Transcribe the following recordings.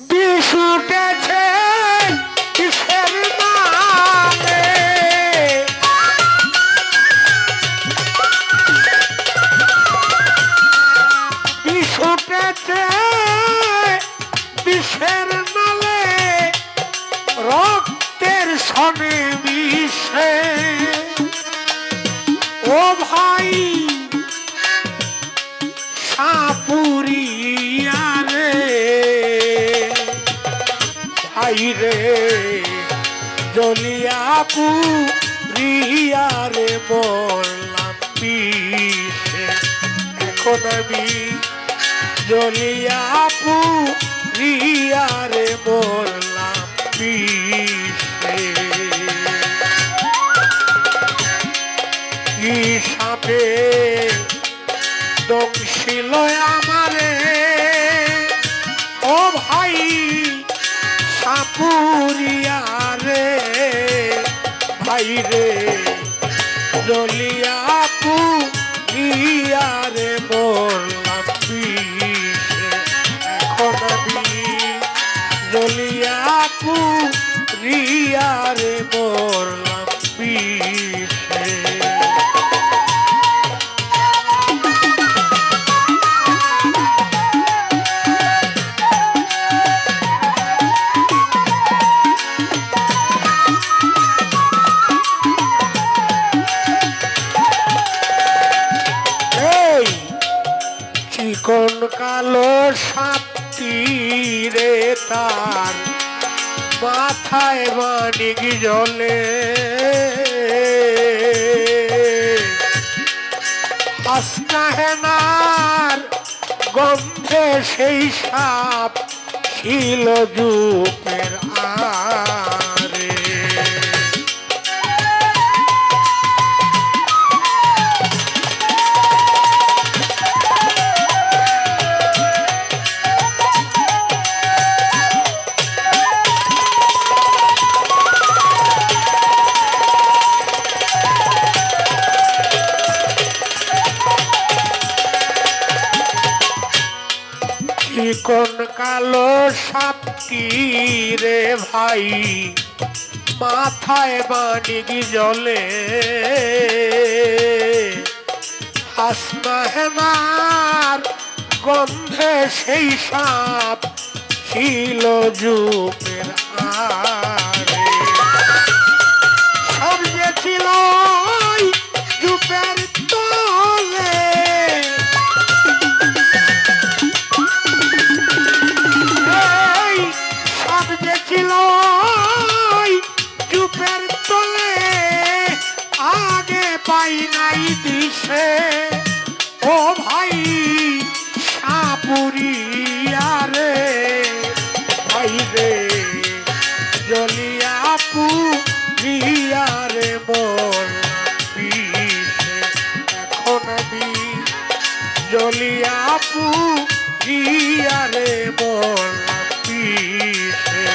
বিষ উঠেছে কিসের নামে? বিষ উঠেছে বিষের নালে রক্তের সনে মিশে। ও ভাই রে। জলিয়াপু রিয়া রে বললাম বিষে এখন আমি জলিয়াপু রিয়া রে বললাম বিষে কি সাপে দংশিল ভাই রে। জলিয়াপু রিয়া রে বললাম বিষে এখন আমি জলিয়াপু রিয়া রে বললাম চিকন কালো সাপটি রে তার মাথায় মানিক জলে। হাসনা হেনার গন্ধে সেই সাপ ছিল যুপের আরে সাপটি রে ভাই মাথায় বাণিগি জলে। হাসনা হেনার গন্ধে সেই সাপ ছিল যুপের আরে জলিয়াপু রিয়া রে বল বিষে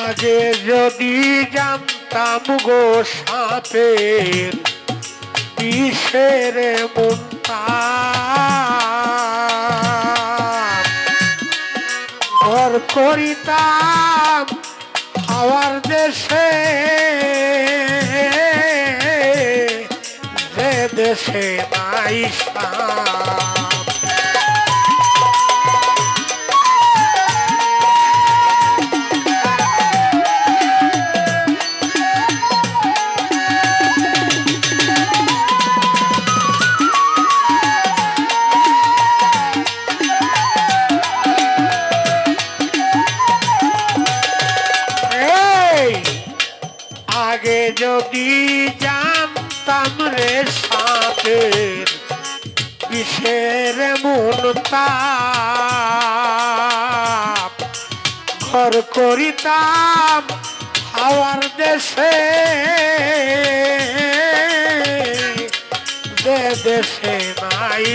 আগে যদি জানতাম গো সাপের বিষের মুন্তা ঘর করিতাম আমার দেশে যে দেশে নাই করিতাম ঘর করিতাম আমার দেশে। যে দেশে নাই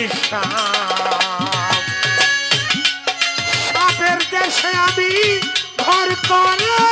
সাপের দেশে আমি ঘর করা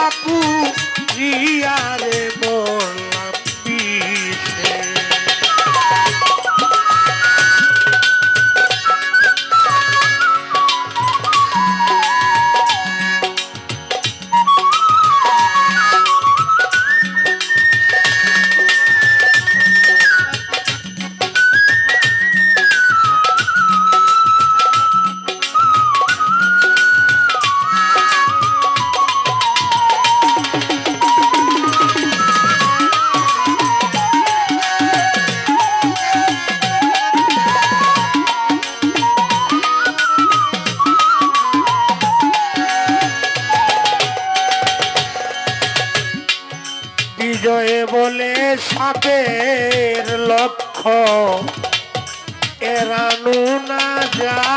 আপু রিয়া রে লক্ষ্য এরানো না যায়।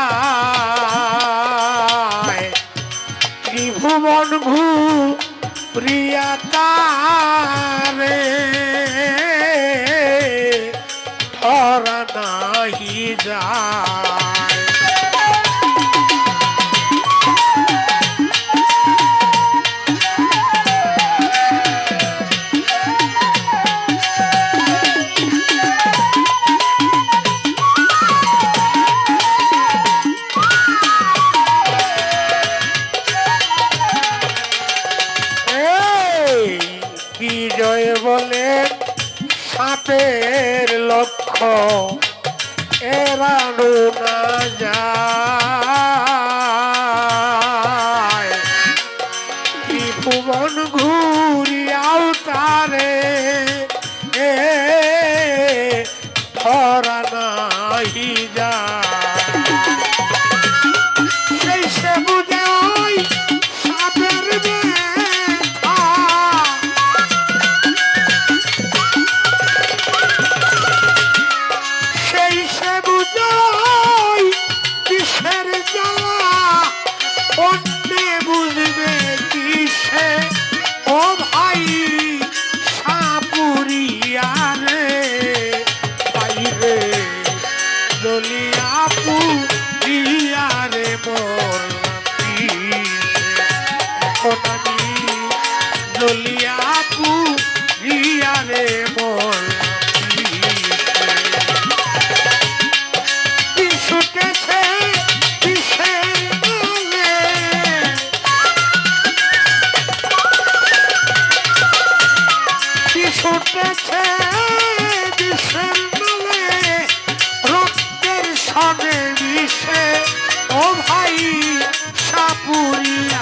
ত্রিভুবন ঘু প্রিয়াতারে ধরা নাহি যায়। এড়ানো না যায়। ভুবন ঘুর দিয়া পু দিয়া রে বল রক্তের সঙ্গে মিশে ও ভাই সাপুরি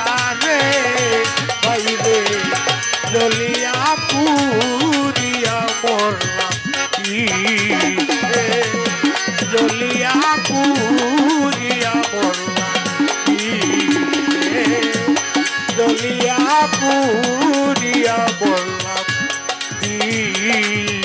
করলাম কি জ্বলিয়া পুরিয়া করলাম কি জ্বলিয়া পুরিয়া করলাম কি